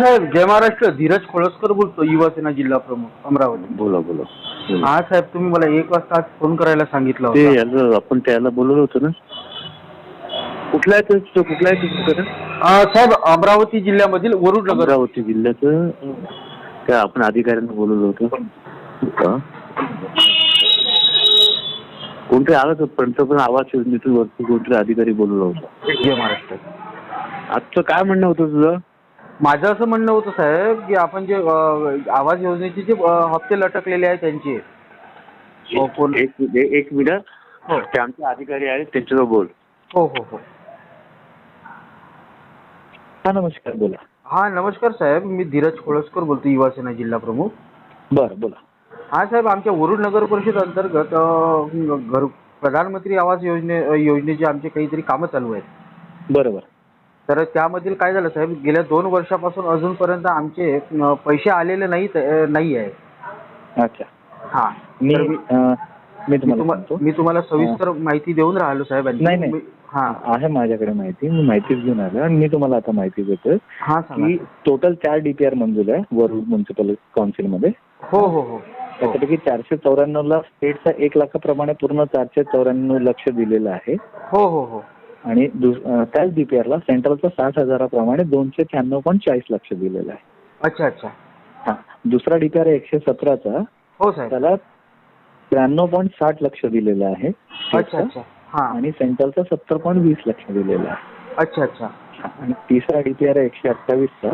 साहेब जय महाराष्ट्र. धीरज खोळसकर बोलतो युवासेना जिल्हा प्रमुख अमरावती. बोला बोला. हा साहेब तुम्ही मला एक वाजता आज फोन करायला सांगितलं ते होतं. याला आपण त्याला बोलवलं होतं ना? कुठला आहे तो- तो कुठला आहे अं, साहेब अमरावती जिल्ह्यामधील वरुड नगर. अमरावती जिल्ह्याचं त्या आपण अधिकाऱ्यांना बोलवलं होतं. का? कोणतरी आलं तर पंतप्रधान आवाज योजनेतून वरती कोणतरी अधिकारी बोलवला होता. जय महाराष्ट्र. आजचं काय म्हणणं होतं तुझं? माझं असं म्हणणं होतं साहेब की आपण जे अं, आवाज योजनेचे जे हप्ते लटकलेले आहेत त्यांचे. हो, एक एक- एक मिनिट. हो. ते आमचे अधिकारी आहेत त्यांच्याजवळ बोल. हो हो हो. हा नमस्कार बोला. हा नमस्कार साहेब. मी धीरज खोळसकर बोलतो युवासेना जिल्हा प्रमुख. बरं बोला. हा साहेब आमच्या वरुड नगर परिषद अंतर्गत घर प्रधानमंत्री आवास योजने योजनेचे आमचे काहीतरी कामं चालू आहेत. बरोबर. तर त्यामधील काय झालं साहेब गेल्या दोन वर्षापासून अजूनपर्यंत आमचे अं, पैसे आलेले नाही नाही आहे अच्छा. हा. मी तर मी अं, मी मी तुम्हाला तुम्हा- सांगतो. मी तुम्हाला सविस्तर माहिती देऊन राहिलो साहेब. नाही, नाही. मी- हा. आहे माझ्याकडे माहिती मी माहितीच घेऊन आलो आणि मी तुम्हाला आता माहिती देतोय हा सांगा की टोटल चार डीपीआर मंजूर आहे वरुड म्युन्सिपल काउन्सिलमध्ये हो हो हो हो. त्याच्यापैकी चारशे चौऱ्याण्णवला स्टेटचा एक लाखाप्रमाणे पूर्ण चारशे चौऱ्याण्णव लक्ष दिलेलं आहे. हो हो हो. आणि त्याच डीपीआरला सेंट्रलचा साठ हजाराप्रमाणे दोनशे त्र्याण्णव पॉईंट चाळीस लक्ष दिलेलं आहे. अच्छा अच्छा. हा. दुसरा डीपीआर एकशे सतराचा. हो साहेब. त्याला त्र्याण्णव पॉईंट साठ लक्ष दिलेलं आहे. अच्छा. अच्छा. हा. आणि सेंट्रलचा सत्तर पॉईंट वीस लक्ष दिलेलं आहे. अच्छा अच्छा. आणि तिसरा डीपीआर आहे एकशे अठ्ठावीसचा.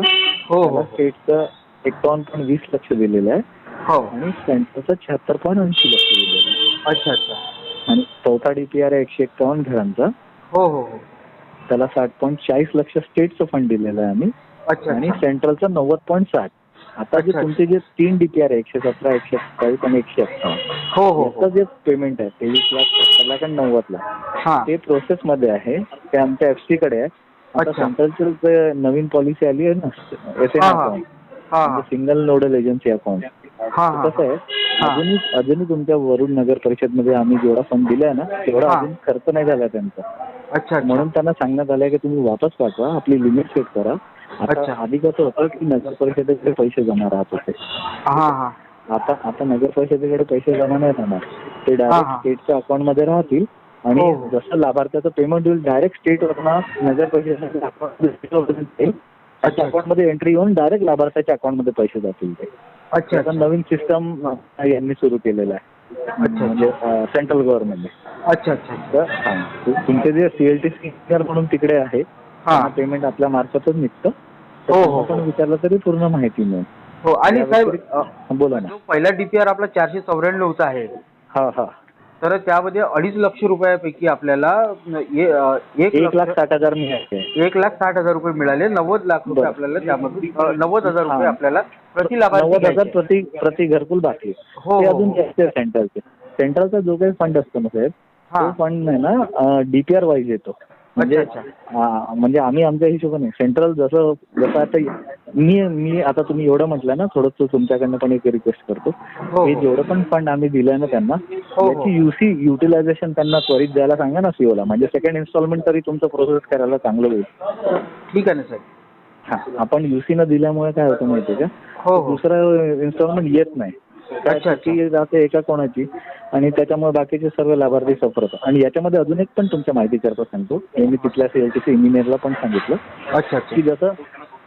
हो हो. स्टेटचं एकावन्न पॉईंट वीस लक्ष दिलेलं आहे. हो. आणि सेंट्रलचं शहात्तर पॉईंट ऐंशी लक्ष दिलेलं आहे. अच्छा अच्छा. आणि चौथा डीपीआर आहे एकशे एक्कावन्न घरांचा. हो हो हो. त्याला साठ पॉईंट चाळीस लक्ष स्टेटचं फंड दिलेलं आहे आम्ही. अच्छा आणि अच्छा. सेंट्रलचं नव्वद पॉईंट साठ. आता जे अच्छा, तुमचे जे तीन डीपीआर आहे एकशे सतरा एकशे अठ्ठावीस आणि एकशे अठ्ठावन्न. हो हो हो. याचं जे पेमेंट आहे तेवीस लाख सत्तर लाख आणि नव्वद लाख. हा. ते प्रोसेस मध्ये आहे. ते आमच्या एफ सी कडे आहे. आता अच्छा. सेंट्रलची जे नवीन पॉलिसी आली आहे ना एस एन हा, हा. अकाउंट हा हा. सिंगल नोडल एजन्सी अकाउंट हा हा. कसं आहे हा. अजूनही अजूनही तुमच्या वरुण नगर परिषदमध्ये आम्ही जेवढा फंड दिलाय ना तेवढा हा. अजून खर्च नाही झाला त्यांचा. अच्छा म्हणून त्यांना सांगण्यात आलंय की तुम्ही वापस पाठवा आपली लिमिट सेट करा. अच्छा. आता आधी कसं होतं की नगर परिषदेकडे पैसे जमा राहत होते. हा हा. आता आता नगर परिषदेकडे पैसे जमा नाही राहणार. ते डायरेक्ट. स्टेटच्या अकाउंटमध्ये राहतील आणि हो. जसं लाभार्थ्याचं पेमेंट होईल डायरेक्ट स्टेट वरनं नगर परिषदेच्या अकाउंटमध्ये एंट्री होऊन डायरेक्ट लाभार्थ्याच्या अकाउंटमध्ये पैसे जातील ते. अच्छा नवीन सिस्टम यांनी सुरू केलेलं आहे. म्हणजे सेंट्रल गव्हर्नमेंटने अच्छा अच्छा हा, तुमचे जे सीएलटी सिनियर म्हणून तिकडे आहे हा पेमेंट आपल्या मार्फतच निघतं हो, हो, पण हो. विचारलं तरी पूर्ण माहिती मिळेल हो आणि साहेब बोला ना जो पहिला डीपीआर आपला चारशे चौऱ्याण्णवचा आहे हा हा तर त्यामध्ये अडीच लक्ष रुपयापैकी आपल्याला एक लाख साठ हजार मिळाले एक लाख साठ हजार रुपये मिळाले नव्वद लाख रुपये. आपल्याला त्यामधून अ, नव्वद हजार रुपये. आपल्याला प्रति लाभार्थी नव्वद हजार. प्रति प्रति घरकुल बाकी. हो, हो, अजून हो. सेंट्रलचे सेंट्रलचा जो काही फंड असतो ना साहेब तो फंड आहे ना डीपीआर वाईज येतो. म्हणजे हा, म्हणजे आम्ही आमच्या हिशोबाने सेंट्रल जसं जसं आता मी मी आता तुम्ही एवढं म्हटलं ना थोडं तुमच्याकडनं पण एक रिक्वेस्ट करतो. हो, हे हो. जेवढं पण फंड आम्ही दिलंय ना त्यांना हो. याची युसी युटिलायझेशन त्यांना त्वरित द्यायला सांगा ना सीओला म्हणजे सेकंड इन्स्टॉलमेंट तरी तुमचं प्रोसेस करायला चांगलं होईल. ठीक आहे ना साहेब हा आपण युसी न दिल्यामुळे काय होतं माहितीये का? हो दुसरं इन्स्टॉलमेंट येत नाही. ती जाते एका कोणाची आणि त्याच्यामुळे बाकीचे सर्व लाभार्थी सफर होतात आणि याच्यामध्ये अजून एक पण तुमच्या माहिती करता सांगतो. हे मी तिथल्या सीएलटीसी इंजिनियरला पण सांगितलं. अच्छा की जसं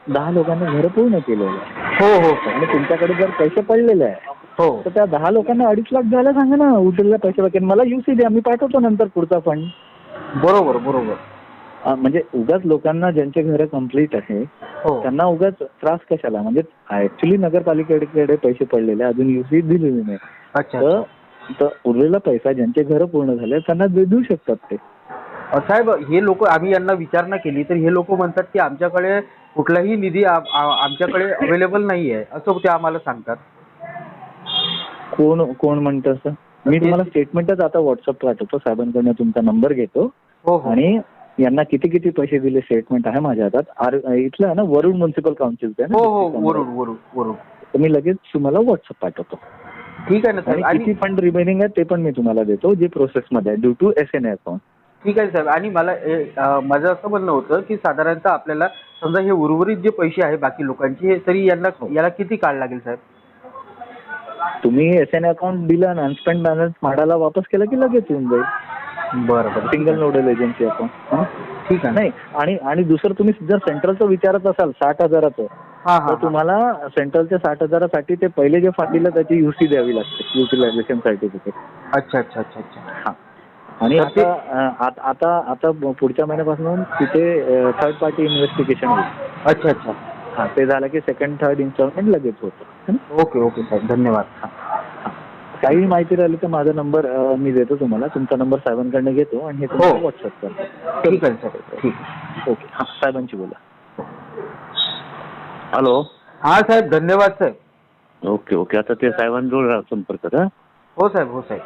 दहा लोकांनी घर पूर्ण केलेलं हो हो साहेब. आणि तुमच्याकडे जर पैसे पडलेले आहे हो. तर त्या दहा लोकांना अडीच लाख द्यायला सांगा ना उरलेल्या पैसे बाकी. मला युसी द्या मी पाठवतो नंतर पुढचा फंड बरोबर बरोबर. म्हणजे उगाच लोकांना ज्यांचे घर कंप्लीट आहे हो. त्यांना उगाच त्रास कशाला? म्हणजे ऍक्च्युली नगरपालिकेकडे पैसे पडलेले अजून युसी दिलेली नाही. अच्छा तर उरलेला पैसा ज्यांचे घर पूर्ण झाले त्यांना दे- देऊ शकतात ते. साहेब हे लोक आम्ही यांना विचारणा केली तर हे लोक म्हणतात की आमच्याकडे कुठलाही निधी आमच्याकडे अवेलेबल नाही आहे असं ते आम्हाला सांगतात. कोण कोण म्हणतं असं? मी तुम्हाला स्टेटमेंटच आता व्हॉट्सअप पाठवतो साहेबांकडनं तुमचा नंबर घेतो. हो हो. आणि यांना किती किती पैसे दिले स्टेटमेंट आहे माझ्या हातात. आर इथलं आहे ना वरुड म्युन्सिपल काउन्सिलचं आहे हो ना? हो काउन्सिल. वरुड तर मी लगेच तुम्हाला व्हॉट्सअप पाठवतो. ठीक आहे ना आणि साहेब किती आणि फंड रिमेनिंग आहे ते पण मी तुम्हाला देतो जे प्रोसेसमध्ये आहे due to S N account ठीक आहे साहेब आणि मला ए, माझं असं म्हणणं होतं की साधारणतः आपल्याला समजा हे उर्वरित जे पैसे आहे बाकी लोकांचे हे तरी यांना याला किती काळ लागेल साहेब तुम्ही एस एन अकाउंट दिलं आणि अनस्पेंड बॅलन्स म्हाडाला वापस केलं की लगेच येऊन जाईल? बरं बरं. सिंगल नोडल एजन्सी अकाउंट ठीक आहे. नाही आणि आणि दुसरं तुम्ही जर सेंट्रलचं विचारत असाल साठ हजाराचं हा तर हा. तुम्हाला सेंट्रलच्या साठ हजारासाठी ते पहिले जे फंड दिलं त्याची युसी द्यावी लागते युटिलायझेशन सर्टिफिकेट अच्छा अच्छा अच्छा अच्छा. हा. आणि तर ते- आता अं, आत- आता आता पुढच्या महिन्यापासून तिथे थर्ड पार्टी इन्व्हेस्टिगेशन होईल. अच्छा अच्छा. हा ते झालं की सेकंड थर्ड इन्स्टॉलमेंट लगेच होतं? ओके ओके साहेब धन्यवाद. हा. काही माहिती राहिली तर माझा नंबर मी देतो तुम्हाला. तुमचा नंबर साहेबांकडनं घेतो आणि हे तुम्हाला हो. व्हॉट्सअप करतो ठीक आहे ठीक आहे? ओके. हा साहेबांची बोला. हॅलो. हा साहेब धन्यवाद साहेब. Okay okay. आता ते साहेबांजवळ संपर्क का हो साहेब हो साहेब.